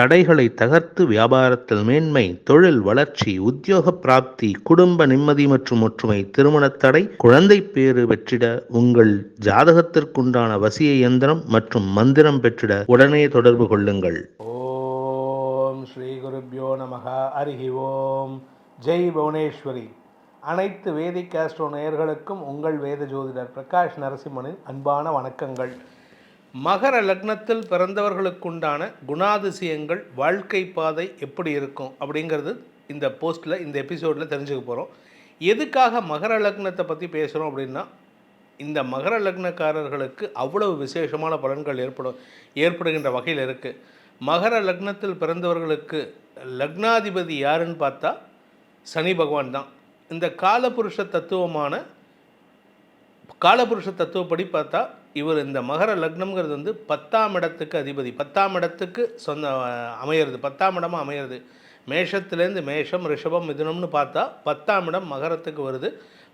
தடைகளை தகர்த்து வியாபாரத்தில் மேன்மை தொழில் வளர்ச்சி உத்தியோக பிராப்தி குடும்ப நிம்மதி மற்றும் ஒற்றுமை திருமணத் தடை குழந்தை பேறு பெற்றிட உங்கள் ஜாதகத்திற்குண்டான வசிய இயந்திரம் மற்றும் மந்திரம் பெற்றிட உடனே தொடர்பு கொள்ளுங்கள். ஓம் ஸ்ரீ குருப்யோ நமக. அருகி ஓம். ஜெய் புவனேஸ்வரி. அனைத்து வேதிக் ஆஸ்ட்ரோ நேயர்களுக்கும் உங்கள் வேத ஜோதிடர் பிரகாஷ் நரசிம்மனின் அன்பான வணக்கங்கள். மகர லக்னத்தில் பிறந்தவர்களுக்குண்டான குணாதிசயங்கள் வாழ்க்கை பாதை எப்படி இருக்கும் அப்படிங்கிறது இந்த போஸ்ட்டில் இந்த எபிசோடில் தெரிஞ்சுக்க போகிறோம் எதுக்காக மகர லக்னத்தை பற்றி பேசுகிறோம் அப்படின்னா இந்த மகர லக்னக்காரர்களுக்கு அவ்வளவு விசேஷமான பலன்கள் ஏற்படும் ஏற்படுகின்ற வகையில் இருக்குது மகர லக்னத்தில் பிறந்தவர்களுக்கு லக்னாதிபதி யாருன்னு பார்த்தா சனி பகவான் தான். இந்த காலபுருஷ தத்துவமான காலபுருஷ தத்துவப்படி பார்த்தா இவர் இந்த மகர லக்னம்ங்கிறது வந்து பத்தாம் இடத்துக்கு அதிபதி. பத்தாம் இடத்துக்கு சொந்த அமையிறது. பத்தாம் இடமாக அமையிறது. மேஷத்துலேருந்து மேஷம் ரிஷபம் மிதுனம்னு பார்த்தா பத்தாம் இடம் மகரத்துக்கு வருது.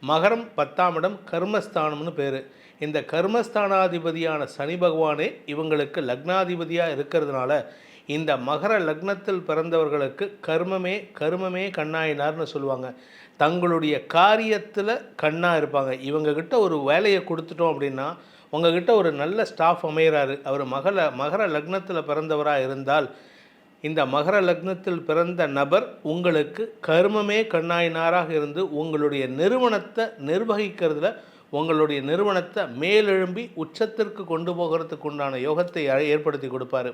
மகரம் பத்தாம் இடம் கர்மஸ்தானம்னு பேர். இந்த கர்மஸ்தானாதிபதியான சனி பகவானே இவங்களுக்கு லக்னாதிபதியாக இருக்கிறதுனால இந்த மகர லக்னத்தில் பிறந்தவர்களுக்கு கர்மமே கர்மமே கண்ணாயினார்னு சொல்லுவாங்க. தங்களுடைய காரியத்தில் கண்ணாக இருப்பாங்க. இவங்கக்கிட்ட ஒரு வேலையை கொடுத்துட்டோம் அப்படின்னா உங்ககிட்ட ஒரு நல்ல ஸ்டாஃப் அமைகிறாரு அவர் மகள மகர லக்னத்தில் பிறந்தவராக இருந்தால் இந்த மகர லக்னத்தில் பிறந்த நபர் உங்களுக்கு கர்மமே கண்ணாயினாராக இருந்து உங்களுடைய நிறுவனத்தை நிர்வகிக்கிறதுல உங்களுடைய நிறுவனத்தை மேலெழும்பி உச்சத்திற்கு கொண்டு போகிறதுக்கு உண்டான யோகத்தை ஏற்படுத்தி கொடுப்பாரு.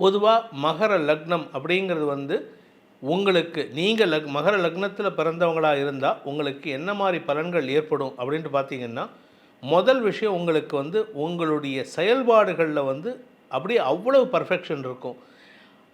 பொதுவாக மகர லக்னம் அப்படிங்கிறது வந்து உங்களுக்கு நீங்கள் லக் மகர லக்னத்தில் பிறந்தவங்களாக இருந்தால் உங்களுக்கு என்ன மாதிரி பலன்கள் ஏற்படும் அப்படின்ட்டு பார்த்தீங்கன்னா முதல் விஷயம் உங்களுக்கு வந்து உங்களுடைய செயல்பாடுகளில் வந்து அப்படியே அவ்வளவு பர்ஃபெக்ஷன் இருக்கும்.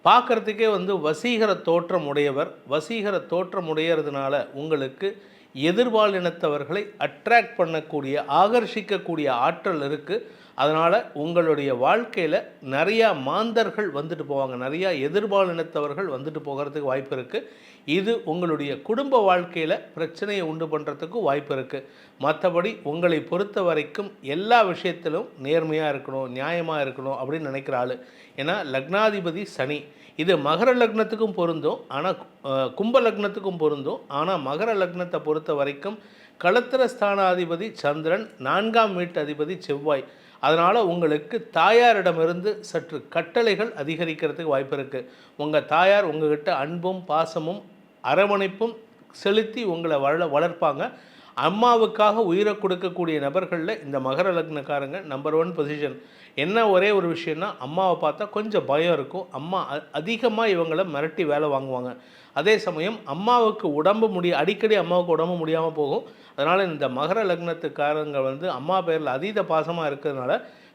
பார்க்குறதுக்கே வந்து வசீகர தோற்றம் உடையவர். வசீகர தோற்றம் உடையறதுனால உங்களுக்கு எதிர்பாலினத்தவர்களை அட்ராக்ட் பண்ணக்கூடிய ஆகர்ஷிக்கக்கூடிய ஆற்றல் இருக்குது அதனால் உங்களுடைய வாழ்க்கையில் நிறையா மாந்தர்கள் வந்துட்டு போவாங்க. நிறையா எதிர்பாலினத்தவர்கள் வந்துட்டு போகிறதுக்கு வாய்ப்பு இருக்குது இது உங்களுடைய குடும்ப வாழ்க்கையில் பிரச்சனையை உண்டு பண்ணுறதுக்கும் வாய்ப்பு இருக்குது மற்றபடி உங்களை பொறுத்த வரைக்கும் எல்லா விஷயத்திலும் நேர்மையாக இருக்கணும் நியாயமாக இருக்கணும் அப்படின்னு நினைக்கிற ஆள். ஏன்னா லக்னாதிபதி சனி. இது மகர லக்னத்துக்கும் பொருந்தும் ஆனால் கும்ப லக்னத்துக்கும் பொருந்தும். ஆனால் மகர லக்னத்தை பொறுத்த வரைக்கும் களத்திர ஸ்தானாதிபதி சந்திரன் நான்காம் வீட்டு அதிபதி செவ்வாய். அதனால் உங்களுக்கு தாயாரிடமிருந்து சற்று கட்டளைகள் அதிகரிக்கிறதுக்கு வாய்ப்பு இருக்குது உங்கள் தாயார் உங்ககிட்ட அன்பும் பாசமும் அரவணைப்பும் செலுத்தி உங்களை வள வளர்ப்பாங்க. அம்மாவுக்காக உயிரை கொடுக்கக்கூடிய நபர்களில் இந்த மகர லக்னக்காரங்க நம்பர் ஒன் பொசிஷன் என்ன ஒரே ஒரு விஷயம்னா அம்மாவை பார்த்தா கொஞ்சம் பயம் இருக்கும். அம்மா அதிகமாக இவங்களை மிரட்டி வேலை வாங்குவாங்க. அதே சமயம் அம்மாவுக்கு உடம்பு முடிய அடிக்கடி அம்மாவுக்கு உடம்பு முடியாமல் போகும். அதனால் இந்த மகர லக்னத்துக்காரங்க வந்து அம்மா பேரில் அதீத பாசமாக இருக்கிறதுனால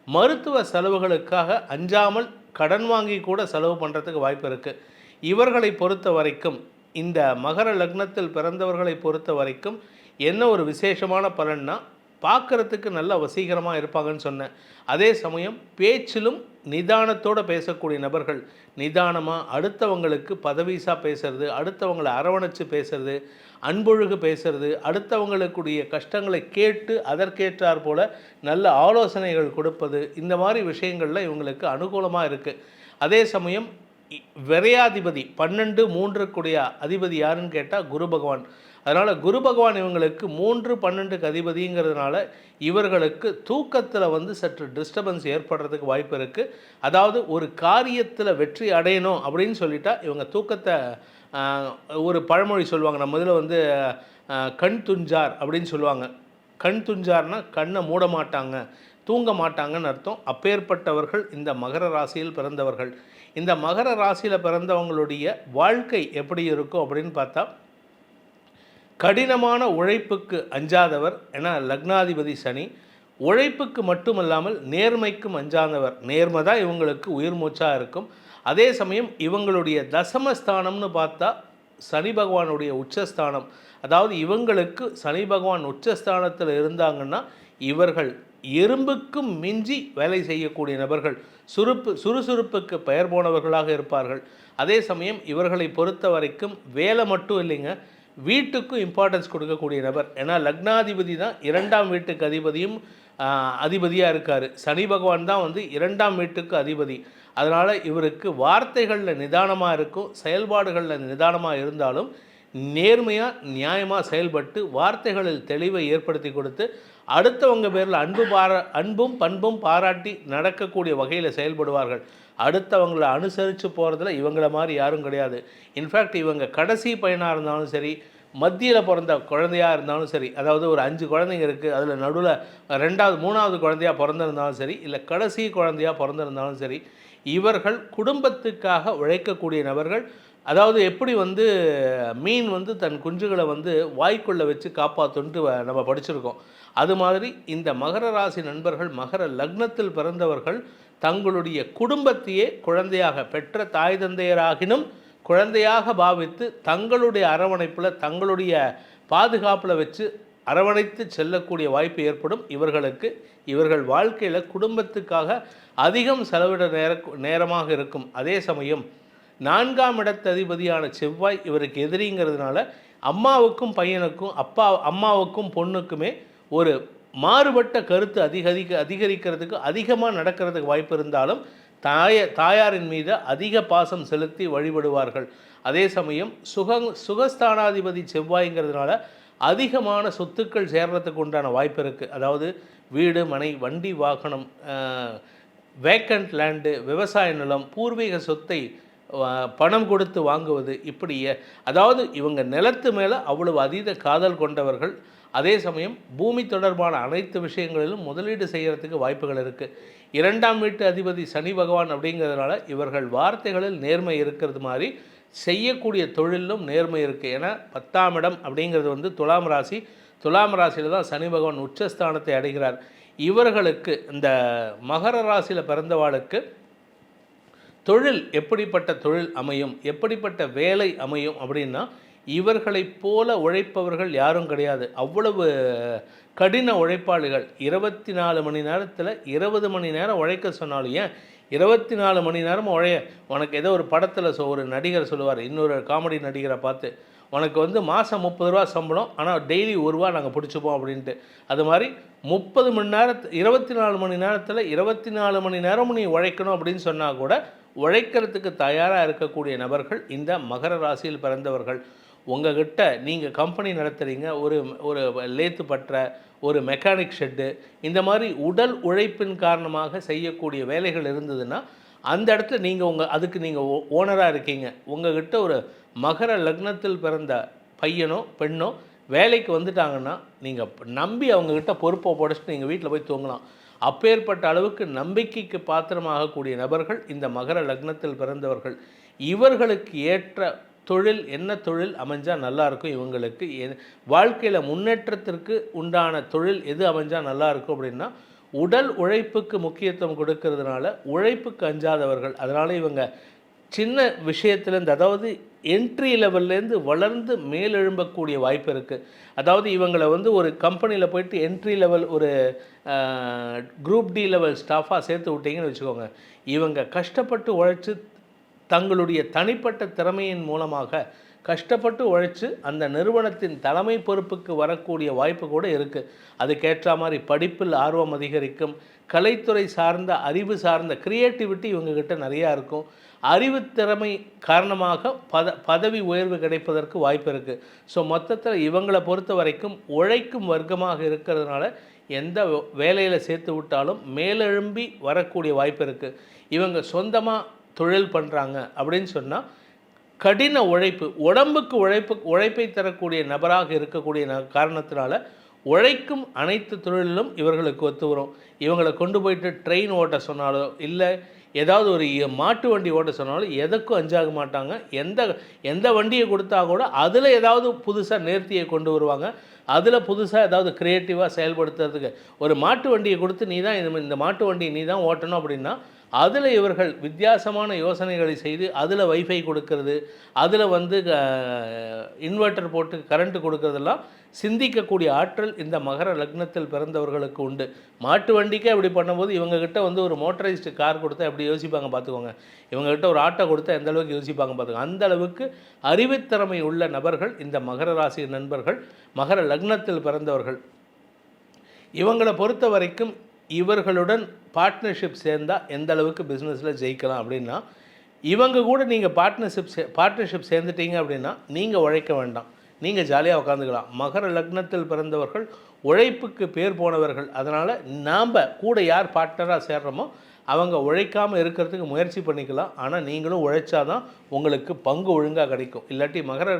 மருத்துவ செலவுகளுக்காக அஞ்சாமல் கடன் வாங்கி கூட செலவு பண்ணுறதுக்கு வாய்ப்பு இருக்குது இவர்களை பொறுத்த வரைக்கும் இந்த மகர லக்னத்தில் பிறந்தவர்களை பொறுத்த வரைக்கும் என்ன ஒரு விசேஷமான பலன்னா பார்க்குறதுக்கு நல்லா வசீகரமாக இருப்பாங்கன்னு சொன்னேன். அதே சமயம் பேச்சிலும் நிதானத்தோடு பேசக்கூடிய நபர்கள் நிதானமாக அடுத்தவங்களுக்கு பதவிசாக பேசுறது அடுத்தவங்களை அரவணைச்சு பேசுறது அன்பொழுகு பேசுறது அடுத்தவங்களுக்குடைய கஷ்டங்களை கேட்டு அதற்கேற்றார் போல் நல்ல ஆலோசனைகள் கொடுப்பது இந்த மாதிரி விஷயங்களில் இவங்களுக்கு அனுகூலமாக இருக்குது அதே சமயம் விரையாதிபதி பன்னெண்டு மூன்றுக்குடைய அதிபதி யாருன்னு கேட்டால் குரு பகவான். அதனால் குரு பகவான் இவங்களுக்கு மூன்று பன்னெண்டுக்கு அதிபதிங்கிறதுனால இவர்களுக்கு தூக்கத்தில் வந்து சற்று டிஸ்டர்பன்ஸ் ஏற்படுறதுக்கு வாய்ப்பு இருக்குது அதாவது ஒரு காரியத்தில் வெற்றி அடையணும் அப்படின்னு சொல்லிட்டா இவங்க தூக்கத்தை ஒரு பழமொழி சொல்லுவாங்க. நம்ம இதில் வந்து கண் துஞ்சார் அப்படின்னு சொல்லுவாங்க. கண் துஞ்சார்னா கண்ணை மூட மாட்டாங்க தூங்க மாட்டாங்கன்னு அர்த்தம். அப்பேற்பட்டவர்கள் இந்த மகர ராசியில் பிறந்தவர்கள். இந்த மகர ராசியில் பிறந்தவங்களுடைய வாழ்க்கை எப்படி இருக்கும் அப்படின்னு பார்த்தா கடினமான உழைப்புக்கு அஞ்சாதவர் என லக்னாதிபதி சனி உழைப்புக்கு மட்டுமல்லாமல் நேர்மைக்கும் அஞ்சாதவர். நேர்மை தான் இவங்களுக்கு உயிர் மூச்சாக இருக்கும். அதே சமயம் இவங்களுடைய தசமஸ்தானம்னு பார்த்தா சனி பகவானுடைய உச்சஸ்தானம். அதாவது இவங்களுக்கு சனி பகவான் உச்சஸ்தானத்தில் இருந்தாங்கன்னா இவர்கள் எறும்புக்கும் மிஞ்சி வேலை செய்யக்கூடிய நபர்கள். சுறுப்பு சுறுசுறுப்புக்கு பெயர் போனவர்களாக இருப்பார்கள். அதே சமயம் இவர்களை பொறுத்த வரைக்கும் வேலை மட்டும் இல்லைங்க. வீட்டுக்கும் இம்பார்ட்டன்ஸ் கொடுக்கக்கூடிய நபர். ஏன்னா லக்னாதிபதி தான் இரண்டாம் வீட்டுக்கு அதிபதியும் அதிபதியாக இருக்கார். சனி பகவான் தான் வந்து இரண்டாம் வீட்டுக்கு அதிபதி. அதனால் இவருக்கு வார்த்தைகளில் நிதானமாக இருக்கும் செயல்பாடுகளில் நிதானமாக இருந்தாலும் நேர்மையாக நியாயமாக செயல்பட்டு வார்த்தைகளில் தெளிவை ஏற்படுத்தி கொடுத்து அடுத்தவங்க பேரில் அன்பு பாரா அன்பும் பண்பும் பாராட்டி நடக்கக்கூடிய வகையில் செயல்படுவார்கள். அடுத்தவங்களை அனுசரித்து போகிறதுல இவங்கள மாதிரி யாரும் கிடையாது. இன்ஃபேக்ட் இவங்க கடைசி பையனாக இருந்தாலும் சரி மத்தியில் பிறந்த குழந்தையாக இருந்தாலும் சரி அதாவது ஒரு அஞ்சு குழந்தைங்க இருக்குது அதில் நடுவில் ரெண்டாவது மூணாவது குழந்தையாக பிறந்திருந்தாலும் சரி இல்லை கடைசி குழந்தையாக பிறந்திருந்தாலும் சரி இவர்கள் குடும்பத்துக்காக உழைக்கக்கூடிய நபர்கள் அதாவது எப்படி வந்து மீன் வந்து தன் குஞ்சுகளை வந்து வாய்க்குள்ளே வச்சு காப்பாற்றுன்ட்டு வ- நம்ம படிச்சிருக்கோம். அது மாதிரி இந்த மகர ராசி நண்பர்கள் மகர லக்னத்தில் பிறந்தவர்கள் தங்களுடைய குடும்பத்தையே குழந்தையாக பெற்ற தாய் தந்தையராகினும் குழந்தையாக பாவித்து தங்களுடைய அரவணைப்பில் தங்களுடைய பாதுகாப்பில் வச்சு அரவணைத்து செல்லக்கூடிய வாய்ப்பு ஏற்படும். இவர்களுக்கு இவர்கள் வாழ்க்கையில் குடும்பத்துக்காக அதிகம் செலவிட நேர நேரமாக இருக்கும். அதே சமயம் நான்காம் இடத்த அதிபதியான செவ்வாய் இவருக்கு எதிரிங்கிறதுனால அம்மாவுக்கும் பையனுக்கும் அப்பா அம்மாவுக்கும் பொண்ணுக்குமே ஒரு மாறுபட்ட கருத்து அதிகரிக்க அதிகரிக்கிறதுக்கு அதிகமாக நடக்கிறதுக்கு வாய்ப்பு இருந்தாலும் தாய தாயாரின் மீது அதிக பாசம் செலுத்தி வழிபடுவார்கள். அதே சமயம் சுக சுகஸ்தானாதிபதி செவ்வாய்ங்கிறதுனால அதிகமான சொத்துக்கள் சேர்றதுக்கு உண்டான வாய்ப்பு இருக்குது அதாவது வீடு மனை வண்டி வாகனம் வேக்கண்ட் லேண்டு விவசாய நிலம் பூர்வீக சொத்தை பணம் கொடுத்து வாங்குவது இப்படி அதாவது இவங்க நிலத்து மேலே அவ்வளவு அதீத காதல் கொண்டவர்கள் அதே சமயம் பூமி தொடர்பான அனைத்து விஷயங்களிலும் முதலீடு செய்கிறதுக்கு வாய்ப்புகள் இருக்குது இரண்டாம் வீட்டு அதிபதி சனி பகவான் அப்படிங்கிறதுனால இவர்கள் வார்த்தைகளில் நேர்மை இருக்கிறது மாதிரி செய்யக்கூடிய தொழிலும் நேர்மை இருக்குது ஏன்னா பத்தாம் இடம் அப்படிங்கிறது வந்து துலாம் ராசி துலாம் ராசியில் தான் சனி பகவான் உச்சஸ்தானத்தை அடைகிறார். இவர்களுக்கு இந்த மகர ராசியில் பிறந்தவாளுக்கு தொழில் எப்படிப்பட்ட தொழில் அமையும் எப்படிப்பட்ட வேலை அமையும் அப்படின்னா இவர்களைப் போல உழைப்பவர்கள் யாரும் கிடையாது. அவ்வளவு கடின உழைப்பாளிகள். இருபத்தி நாலு மணி நேரத்தில் இருபது மணி நேரம் உழைக்க சொன்னாலும் ஏன்? இருபத்தி நாலு மணி நேரம் உழைய உனக்கு ஏதோ ஒரு படத்தில் சொ ஒரு நடிகர் சொல்லுவார் இன்னொரு காமெடி நடிகரை பார்த்து உனக்கு வந்து மாதம் முப்பது ரூபா சம்பளம் ஆனால் டெய்லி ஒரு ரூபா நாங்கள் பிடிச்சிப்போம் அப்படின்ட்டு. அது மாதிரி முப்பது மணி நேரத்து இருபத்தி நாலு மணி நேரத்தில் இருபத்தி நாலு மணி நேரமும் நீ உழைக்கணும் அப்படின்னு சொன்னால் கூட உழைக்கிறதுக்கு தயாராக இருக்கக்கூடிய நபர்கள் இந்த மகர ராசியில் பிறந்தவர்கள் உங்ககிட்ட நீங்கள் கம்பெனி நடத்துகிறீங்க ஒரு ஒரு லேத்து பற்ற ஒரு மெக்கானிக் ஷெட்டு இந்த மாதிரி உடல் உழைப்பின் காரணமாக செய்யக்கூடிய வேலைகள் இருந்ததுன்னா அந்த இடத்துல நீங்கள் உங்கள் அதுக்கு நீங்கள் ஓனராக இருக்கீங்க. உங்ககிட்ட ஒரு மகர லக்னத்தில் பிறந்த பையனோ பெண்ணோ வேலைக்கு வந்துட்டாங்கன்னா நீங்கள் நம்பி அவங்கக்கிட்ட பொறுப்பை புடச்சிட்டு நீங்கள் வீட்டில் போய் தூங்கலாம். அப்பேற்பட்ட அளவுக்கு நம்பிக்கைக்கு பாத்திரமாகக்கூடிய நபர்கள் இந்த மகர லக்னத்தில் பிறந்தவர்கள். இவர்களுக்கு ஏற்ற தொழில் என்ன தொழில் அமைஞ்சால் நல்லாயிருக்கும் இவங்களுக்கு? வாழ்க்கையில் முன்னேற்றத்திற்கு உண்டான தொழில் எது அமைஞ்சால் நல்லா இருக்கும் அப்படின்னா உடல் உழைப்புக்கு முக்கியத்துவம் கொடுக்கறதுனால உழைப்புக்கு அஞ்சாதவர்கள். அதனால் இவங்க சின்ன விஷயத்துலேருந்து அதாவது என்ட்ரி லெவல்லேருந்து வளர்ந்து மேலெழும்பக்கூடிய வாய்ப்பு இருக்குது அதாவது இவங்களை வந்து ஒரு கம்பெனியில் போயிட்டு என்ட்ரி லெவல் ஒரு குரூப் டி லெவல் ஸ்டாஃபாக சேர்த்து விட்டீங்கன்னு வச்சுக்கோங்க. இவங்க கஷ்டப்பட்டு உழைச்சி தங்களுடைய தனிப்பட்ட திறமையின் மூலமாக கஷ்டப்பட்டு உழைச்சி அந்த நிறுவனத்தின் தலைமை பொறுப்புக்கு வரக்கூடிய வாய்ப்பு கூட இருக்குது அதுக்கேற்ற மாதிரி படிப்பில் ஆர்வம் அதிகரிக்கும் கலைத்துறை சார்ந்த அறிவு சார்ந்த க்ரியேட்டிவிட்டி இவங்கக்கிட்ட நிறையா இருக்கும். அறிவு திறமை காரணமாக பத பதவி உயர்வு கிடைப்பதற்கு வாய்ப்பு இருக்குது ஸோ மொத்தத்தில் இவங்களை பொறுத்த வரைக்கும் உழைக்கும் வர்க்கமாக இருக்கிறதுனால எந்த வேலையில் சேர்த்து விட்டாலும் மேலெழும்பி வரக்கூடிய வாய்ப்பு இருக்குது இவங்க சொந்தமாக தொழில் பண்ணுறாங்க அப்படின்னு சொன்னால் கடின உழைப்பு உடம்புக்கு உழைப்பு உழைப்பை தரக்கூடிய நபராக இருக்கக்கூடிய ந காரணத்தினால உழைக்கும் அனைத்து தொழிலிலும் இவர்களுக்கு ஒத்து வரும். இவங்களை கொண்டு போயிட்டு ட்ரெயின் ஓட்ட சொன்னாலோ இல்லை ஏதாவது ஒரு மாட்டு வண்டி ஓட்ட சொன்னாலும் எதற்கும் அஞ்சாக மாட்டாங்க. எந்த எந்த வண்டியை கொடுத்தா கூட அதில் ஏதாவது புதுசாக நேர்த்தியை கொண்டு வருவாங்க. அதில் புதுசாக ஏதாவது க்ரியேட்டிவாக செயல்படுத்துறதுக்கு. ஒரு மாட்டு வண்டியை கொடுத்து நீ தான் இந்த மாட்டு வண்டியை நீ தான் ஓட்டணும் அப்படின்னா அதில் இவர்கள் வித்தியாசமான யோசனைகளை செய்து அதில் வைஃபை கொடுக்கறது அதில் வந்து இன்வெர்ட்டர் போட்டு கரண்ட் கொடுக்கறதெல்லாம் சிந்திக்கக்கூடிய ஆற்றல் இந்த மகர லக்னத்தில் பிறந்தவர்களுக்கு உண்டு. மாட்டு வண்டிக்கே அப்படி பண்ணும்போது இவங்ககிட்ட வந்து ஒரு மோட்டரைஸ்டு கார் கொடுத்தா எப்படி யோசிப்பாங்க பார்த்துக்கோங்க. இவங்ககிட்ட ஒரு ஆட்டோ கொடுத்தா எந்த அளவுக்கு யோசிப்பாங்க பார்த்துக்கோங்க. அந்த அளவுக்கு அறிவுத்திறமை உள்ள நபர்கள் இந்த மகர ராசி நண்பர்கள் மகர லக்னத்தில் பிறந்தவர்கள் இவங்களை பொறுத்த வரைக்கும் இவர்களுடன் பார்ட்னர்ஷிப் சேர்ந்தால் எந்த அளவுக்கு பிஸ்னஸில் ஜெயிக்கலாம் அப்படின்னா இவங்க கூட நீங்கள் பார்ட்னர்ஷிப் சே பார்ட்னர்ஷிப் சேர்ந்துட்டீங்க அப்படின்னா நீங்கள் உழைக்க வேண்டாம். நீங்கள் ஜாலியாக உட்காந்துக்கலாம் மகர லக்னத்தில் பிறந்தவர்கள் உழைப்புக்கு பேர் போனவர்கள். அதனால் நாம் கூட யார் பார்ட்னராக சேர்றோமோ அவங்க உழைக்காமல் இருக்கிறதுக்கு முயற்சி பண்ணிக்கலாம். ஆனால் நீங்களும் உழைச்சாதான் உங்களுக்கு பங்கு ஒழுங்காக கிடைக்கும். இல்லாட்டி மகர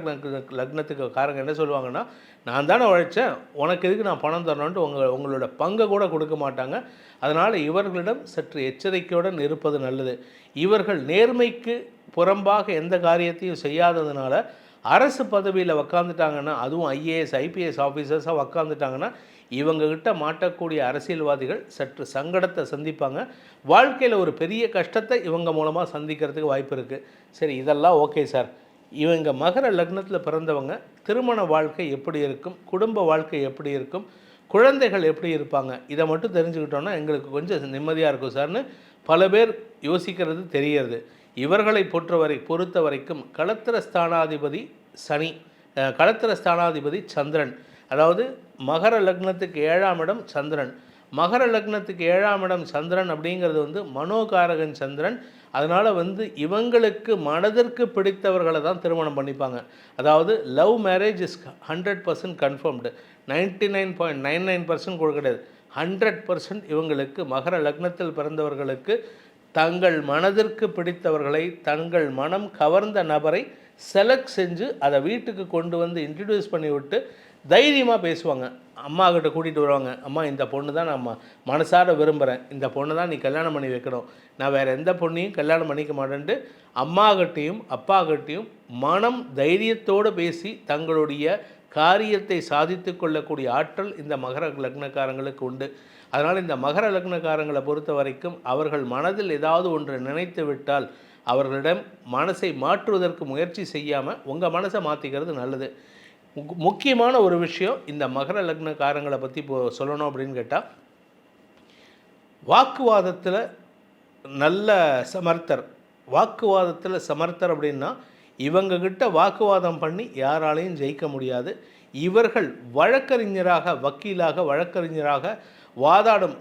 லக்னத்துக்கு காரங்க என்ன சொல்லுவாங்கன்னா நான் தானே உழைச்சேன் உனக்கு எதுக்கு நான் பணம் தரணுன்ட்டு உங்கள் உங்களோட பங்கை கூட கொடுக்க மாட்டாங்க. அதனால் இவர்களிடம் சற்று எச்சரிக்கையுடன் இருப்பது நல்லது. இவர்கள் நேர்மைக்கு புறம்பாக எந்த காரியத்தையும் செய்யாததுனால அரசு பதவியில் உக்காந்துட்டாங்கன்னா அதுவும் ஐஏஎஸ் ஐபிஎஸ் ஆஃபீஸர்ஸாக உக்காந்துட்டாங்கன்னா இவங்ககிட்ட மாட்டக்கூடிய அரசியல்வாதிகள் சற்று சங்கடத்தை சந்திப்பாங்க. வாழ்க்கையில் ஒரு பெரிய கஷ்டத்தை இவங்க மூலமாக சந்திக்கிறதுக்கு வாய்ப்பு இருக்குது சரி இதெல்லாம் ஓகே சார். இவங்க மகர லக்னத்தில் பிறந்தவங்க திருமண வாழ்க்கை எப்படி இருக்கும்? குடும்ப வாழ்க்கை எப்படி இருக்கும்? குழந்தைகள் எப்படி இருப்பாங்க? இதை மட்டும் தெரிஞ்சுக்கிட்டோன்னா எங்களுக்கு கொஞ்சம் நிம்மதியாக இருக்கும் சார்னு பல பேர் யோசிக்கிறது தெரியறது. இவர்களை பொறுத்தவரை பொறுத்த வரைக்கும் களத்திர ஸ்தானாதிபதி சனி களத்திர ஸ்தானாதிபதி சந்திரன். அதாவது மகர லக்னத்துக்கு ஏழாம் இடம் சந்திரன். மகர லக்னத்துக்கு ஏழாம் இடம் சந்திரன் அப்படிங்கிறது வந்து மனோகாரகன் சந்திரன். அதனால் வந்து இவங்களுக்கு மனதிற்கு பிடித்தவர்களை தான் திருமணம் பண்ணிப்பாங்க. அதாவது love marriage is hundred percent confirmed ninety nine point nine nine percent கூட கிடையாது ஹண்ட்ரட் பர்சன்ட் இவங்களுக்கு மகர லக்னத்தில் பிறந்தவர்களுக்கு தங்கள் மனதிற்கு பிடித்தவர்களை தங்கள் மனம் கவர்ந்த நபரை செலக்ட் செஞ்சு அதை வீட்டுக்கு கொண்டு வந்து இன்ட்ரடியூஸ் பண்ணி விட்டு தைரியமாக பேசுவாங்க. அம்மா கிட்ட கூட்டிகிட்டு வருவாங்க அம்மா இந்த பொண்ணு தான் நான் ம- மனசார விரும்புகிறேன் இந்த பொண்ணு தான் நீ கல்யாணம் பண்ணி வைக்கணும். நான் வேறு எந்த பொண்ணையும் கல்யாணம் பண்ணிக்க மாட்டேன்ட்டு அம்மாகிட்டையும் அப்பாகிட்டையும் மனம் தைரியத்தோடு பேசி தங்களுடைய காரியத்தை சாதித்து கொள்ளக்கூடிய ஆற்றல் இந்த மகர லக்னக்காரங்களுக்கு உண்டு. அதனால் இந்த மகர லக்னக்காரங்களை பொறுத்த வரைக்கும் அவர்கள் மனதில் ஏதாவது ஒன்று நினைத்து விட்டால் அவர்களிடம் மனசை மாற்றுவதற்கு முயற்சி செய்யாமல் உங்கள் மனசை மாற்றிக்கிறது நல்லது. முக்- முக்கியமான ஒரு விஷயம் இந்த மகர லக்னக்காரங்களை பற்றி இப்போ சொல்லணும் அப்படின்னு கேட்டால் வாக்குவாதத்தில் நல்ல சமர்த்தர். வாக்குவாதத்தில் சமர்த்தர் அப்படின்னா இவங்ககிட்ட வாக்குவாதம் பண்ணி யாராலையும் ஜெயிக்க முடியாது. இவர்கள் வழக்கறிஞராக வக்கீலாக வழக்கறிஞராக வாதாடும்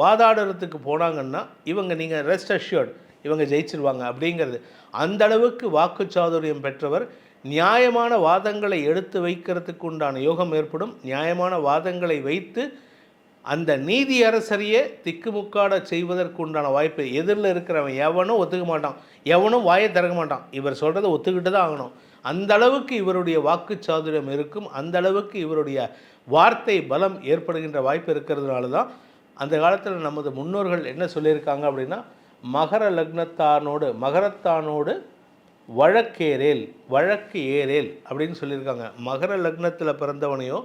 வாதாடுறதுக்கு போனாங்கன்னா இவங்க நீங்கள் ரெஸ்ட் அஷ்யூர்ட் இவங்க ஜெயிச்சிருவாங்க அப்படிங்கிறது. அந்த அளவுக்கு வாக்குச்சாதுரியம் பெற்றவர் நியாயமான வாதங்களை எடுத்து வைக்கிறதுக்கு உண்டான யோகம் ஏற்படும். நியாயமான வாதங்களை வைத்து அந்த நீதி அரசரையே திக்குமுக்காட செய்வதற்கு உண்டான வாய்ப்பு எதிரில் இருக்கிறவன் எவனும் ஒத்துக்க மாட்டான் எவனும் வாயை திறக்க மாட்டான். இவர் சொல்கிறத ஒத்துக்கிட்டு தான் ஆகணும். அந்த அளவுக்கு இவருடைய வாக்கு சாதுரியம் இருக்கும். அந்த அளவுக்கு இவருடைய வார்த்தை பலம் ஏற்படுகின்ற வாய்ப்பு இருக்கிறதுனால தான் அந்த காலத்தில் நமது முன்னோர்கள் என்ன சொல்லியிருக்காங்க அப்படின்னா மகர லக்னத்தானோடு மகரத்தானோடு வழக்கேரேல் வழக்கு ஏறேல் அப்படின்னு சொல்லியிருக்காங்க. மகர லக்னத்தில் பிறந்தவனையோ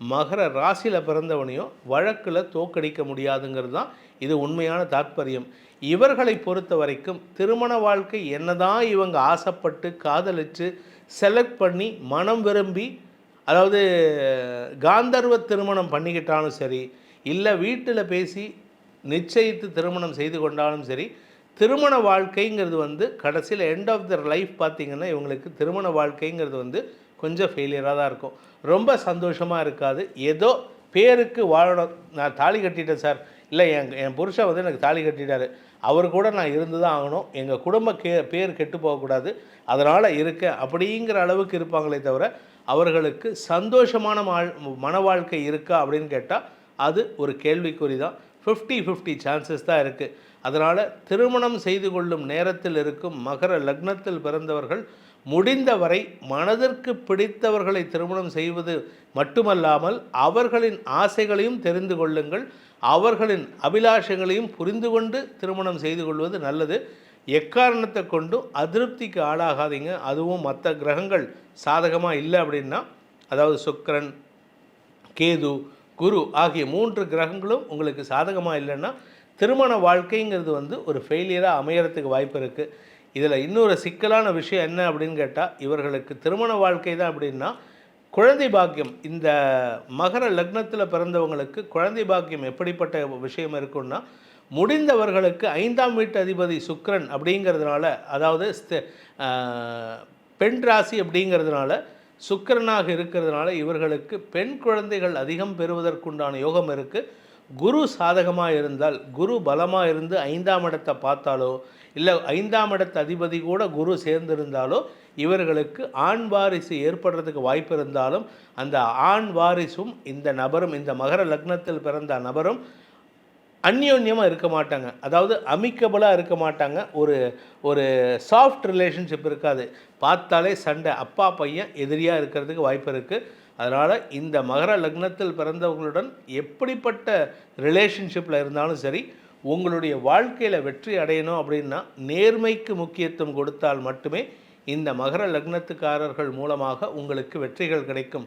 மகர ராசியில் பிறந்தவனையும் வழக்கில் தோக்கடிக்க முடியாதுங்கிறது தான் இது உண்மையான தாத்பரியம். இவர்களை பொறுத்த வரைக்கும் திருமண வாழ்க்கை என்னதான் இவங்க ஆசைப்பட்டு காதலிச்சு செலக்ட் பண்ணி மனம் விரும்பி அதாவது காந்தர்வ திருமணம் பண்ணிக்கிட்டாலும் சரி இல்லை வீட்டில் பேசி நிச்சயித்து திருமணம் செய்து கொண்டாலும் சரி திருமண வாழ்க்கைங்கிறது வந்து கடைசியில் எண்ட் ஆஃப் தர் லைஃப் பார்த்தீங்கன்னா இவங்களுக்கு திருமண வாழ்க்கைங்கிறது வந்து கொஞ்சம் ஃபெயிலியராக தான் இருக்கும். ரொம்ப சந்தோஷமாக இருக்காது. ஏதோ பேருக்கு வாழணும். நான் தாலி கட்டிட்டேன் சார். இல்லை என் என் புருஷன் வந்து எனக்கு தாலி கட்டிட்டார். அவர் கூட நான் இருந்து தான் ஆகணும். எங்கள் குடும்ப கே பேர் கெட்டு போகக்கூடாது. அதனால் இருக்க அப்படிங்கிற அளவுக்கு இருப்பாங்களே தவிர அவர்களுக்கு சந்தோஷமான வாழ் மன வாழ்க்கை இருக்கா அப்படின்னு கேட்டால் அது ஒரு கேள்விக்குறி தான். ஃபிஃப்டி ஃபிஃப்டி சான்சஸ் தான் இருக்குது அதனால் திருமணம் செய்து கொள்ளும் நேரத்தில் இருக்கும் மகர லக்னத்தில் பிறந்தவர்கள் முடிந்தவரை மனதிற்கு பிடித்தவர்களை திருமணம் செய்வது மட்டுமல்லாமல் அவர்களின் ஆசைகளையும் தெரிந்து கொள்ளுங்கள். அவர்களின் அபிலாஷங்களையும் புரிந்து கொண்டு திருமணம் செய்து கொள்வது நல்லது. எக்காரணத்தை கொண்டும் அதிருப்திக்கு ஆளாகாதீங்க. அதுவும் மற்ற கிரகங்கள் சாதகமாக இல்லை அப்படின்னா அதாவது சுக்கரன் கேது குரு ஆகிய மூன்று கிரகங்களும் உங்களுக்கு சாதகமாக இல்லைன்னா திருமண வாழ்க்கைங்கிறது வந்து ஒரு ஃபெயிலியராக அமையறதுக்கு வாய்ப்பு இருக்குது இதில் இன்னொரு சிக்கலான விஷயம் என்ன அப்படின்னு கேட்டால் இவர்களுக்கு திருமண வாழ்க்கை தான் அப்படின்னா குழந்தை பாக்கியம். இந்த மகர லக்னத்தில் பிறந்தவங்களுக்கு குழந்தை பாக்கியம் எப்படிப்பட்ட விஷயம் இருக்குன்னா முடிந்தவர்களுக்கு ஐந்தாம் வீட்டு அதிபதி சுக்ரன் அப்படிங்கிறதுனால அதாவது ஸ்த- பெண் ராசி அப்படிங்கிறதுனால சுக்கரனாக இருக்கிறதுனால இவர்களுக்கு பெண் குழந்தைகள் அதிகம் பெறுவதற்குண்டான யோகம் இருக்குது குரு சாதகமாக இருந்தால் குரு பலமாக இருந்து ஐந்தாம் இடத்தை பார்த்தாலோ இல்லை ஐந்தாம் இடத்து அதிபதி கூட குரு சேர்ந்திருந்தாலோ இவர்களுக்கு ஆண் வாரிசு ஏற்படுறதுக்கு வாய்ப்பு இருந்தாலும் அந்த ஆண் வாரிசும் இந்த நபரும் இந்த மகர லக்னத்தில் பிறந்த நபரும் அந்யோன்யமாக இருக்க மாட்டாங்க. அதாவது அமிக்கபுளாக இருக்க மாட்டாங்க. ஒரு ஒரு சாஃப்ட் ரிலேஷன்ஷிப் இருக்காது. பார்த்தாலே சண்டை. அப்பா பையன் எதிரியாக இருக்கிறதுக்கு வாய்ப்பு இருக்குது அதனால் இந்த மகர லக்னத்தில் பிறந்தவங்களுடன் எப்படிப்பட்ட ரிலேஷன்ஷிப்பில் இருந்தாலும் சரி உங்களுடைய வாழ்க்கையில் வெற்றி அடையணும் அப்படின்னா நேர்மைக்கு முக்கியத்துவம் கொடுத்தால் மட்டுமே இந்த மகர லக்னத்துக்காரர்கள் மூலமாக உங்களுக்கு வெற்றிகள் கிடைக்கும்.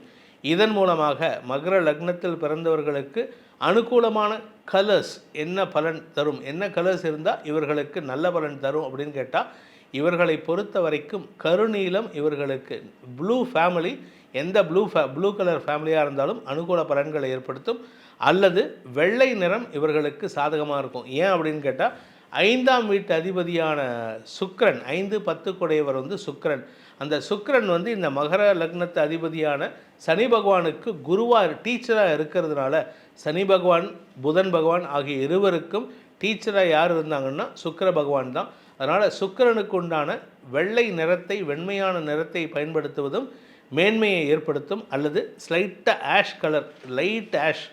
இதன் மூலமாக மகர லக்னத்தில் பிறந்தவர்களுக்கு அனுகூலமான கலர்ஸ் என்ன பலன் தரும்? என்ன கலர்ஸ் இருந்தால் இவர்களுக்கு நல்ல பலன் தரும் அப்படின்னு கேட்டால் இவர்களை பொறுத்த வரைக்கும் கருநீலம் இவர்களுக்கு. ப்ளூ ஃபேமிலி எந்த ப்ளூ ஃபே ப்ளூ கலர் ஃபேமிலியாக இருந்தாலும் அனுகூல பலன்களை ஏற்படுத்தும். அல்லது வெள்ளை நிறம் இவர்களுக்கு சாதகமாக இருக்கும். ஏன் அப்படின்னு கேட்டால் ஐந்தாம் வீட்டு அதிபதியான சுக்ரன் ஐந்து பத்து குடையவர் வந்து சுக்ரன் அந்த சுக்ரன் வந்து இந்த மகர லக்னத்து அதிபதியான சனி பகவானுக்கு குருவாக டீச்சராக இருக்கிறதுனால சனி பகவான் புதன் பகவான் ஆகிய இருவருக்கும் டீச்சராக யார் இருந்தாங்கன்னா சுக்கிர பகவான் தான். அதனால் சுக்கிரனுக்கு உண்டான வெள்ளை நிறத்தை வெண்மையான நிறத்தை பயன்படுத்துவதும் மேன்மையை ஏற்படுத்தும் அல்லது ஸ்லைட்டாக ஆஷ் கலர் லைட் ஆஷ்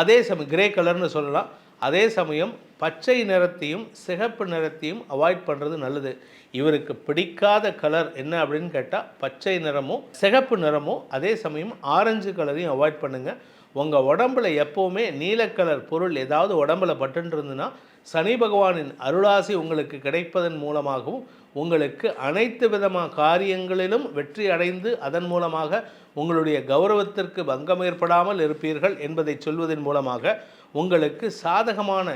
அதே சமயம் கிரே கலர்னு சொல்லலாம். அதே சமயம் பச்சை நிறத்தையும் சிகப்பு நிறத்தையும் அவாய்ட் பண்ணுறது நல்லது. இவருக்கு பிடிக்காத கலர் என்ன அப்படின்னு கேட்டால் பச்சை நிறமோ சிகப்பு நிறமோ அதே சமயம் ஆரஞ்சு கலரையும் அவாய்ட் பண்ணுங்கள் உங்கள் உடம்புல எப்போவுமே நீல கலர் பொருள் ஏதாவது உடம்புல பட்டுன்னு இருந்துன்னா சனி பகவானின் அருளாசி உங்களுக்கு கிடைப்பதன் மூலமாகவும் உங்களுக்கு அனைத்து விதமான காரியங்களிலும் வெற்றி அடைந்து அதன் மூலமாக உங்களுடைய கௌரவத்திற்கு பங்கம் ஏற்படாமல் இருப்பீர்கள் என்பதை சொல்வதன் மூலமாக உங்களுக்கு சாதகமான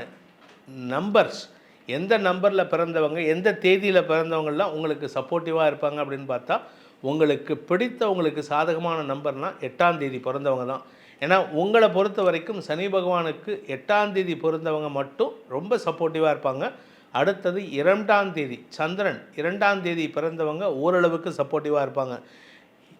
நம்பர்ஸ் எந்த நம்பரில் பிறந்தவங்க எந்த தேதியில் பிறந்தவங்கள்லாம் உங்களுக்கு சப்போர்ட்டிவாக இருப்பாங்க அப்படின்னு பார்த்தா உங்களுக்கு பிடித்த உங்களுக்கு சாதகமான நம்பர்னால் எட்டாம் தேதி பிறந்தவங்க தான். ஏன்னா உங்களை பொறுத்த வரைக்கும் சனி பகவானுக்கு எட்டாம் தேதி பிறந்தவங்க மட்டும் ரொம்ப சப்போர்ட்டிவாக இருப்பாங்க. அடுத்தது இரண்டாம் தேதி சந்திரன் இரண்டாம் தேதி பிறந்தவங்க ஓரளவுக்கு சப்போர்ட்டிவாக இருப்பாங்க.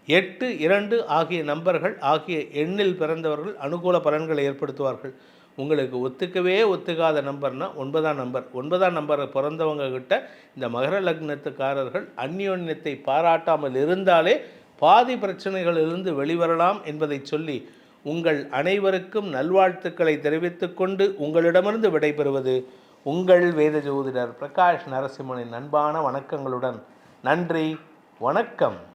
எட்டு இரண்டு ஆகிய நம்பர்கள் ஆகிய எண்ணில் பிறந்தவர்கள் அனுகூல பலன்களை ஏற்படுத்துவார்கள். உங்களுக்கு ஒத்துக்கவே ஒத்துக்காத நம்பர்னா ஒன்பதாம் நம்பர். ஒன்பதாம் நம்பரை பிறந்தவங்க கிட்ட இந்த மகர லக்னத்துக்காரர்கள் அந்யோன்யத்தை பாராட்டாமல் இருந்தாலே பாதி பிரச்சனைகளிலிருந்து வெளிவரலாம் என்பதை சொல்லி உங்கள் அனைவருக்கும் நல்வாழ்த்துக்களை தெரிவித்துக்கொண்டு உங்களிடமிருந்து விடைபெறுவது உங்கள் வேத ஜோதிடர் பிரகாஷ் நரசிம்மனின் அன்பான வணக்கங்களுடன் நன்றி வணக்கம்.